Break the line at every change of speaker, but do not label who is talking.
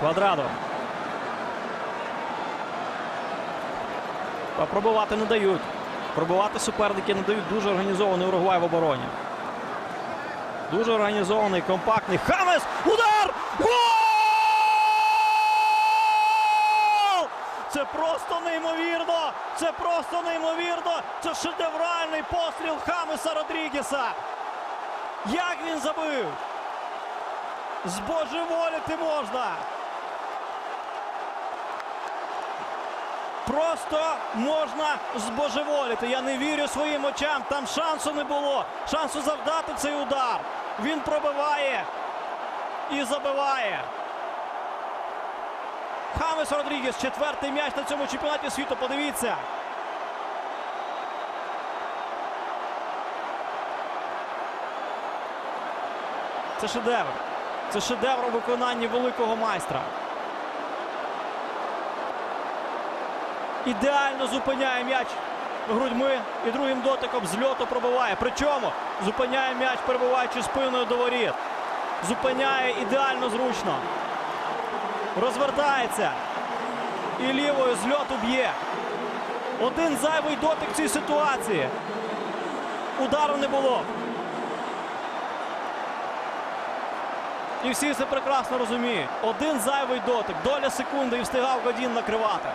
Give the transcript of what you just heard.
Квадрадо. Та пробивати не дають. Пробивати суперники не дають. Дуже організований Уругвай в обороні. Дуже організований, компактний. Хамес! Удар! Гол! Це просто неймовірно! Це просто неймовірно! Це шедевральний постріл Хамеса Родрігеса! Як він забив! Збожеволіти можна! Просто можна збожеволіти. Я не вірю своїм очам. Там шансу не було. Шансу завдати цей удар. Він пробиває і забиває. Хамес Родрігес. Четвертий м'яч на цьому чемпіонаті світу. Подивіться. Це шедевр. Це шедевр у виконанні великого майстра. Ідеально зупиняє м'яч грудьми і другим дотиком з льоту пробиває. Причому зупиняє м'яч, перебуваючи спиною до воріт. Зупиняє ідеально зручно. Розвертається. І лівою з льоту б'є. Один зайвий дотик в цій ситуації. Удару не було. І всі це прекрасно розуміють. Один зайвий дотик, доля секунди і встигав Годін накривати.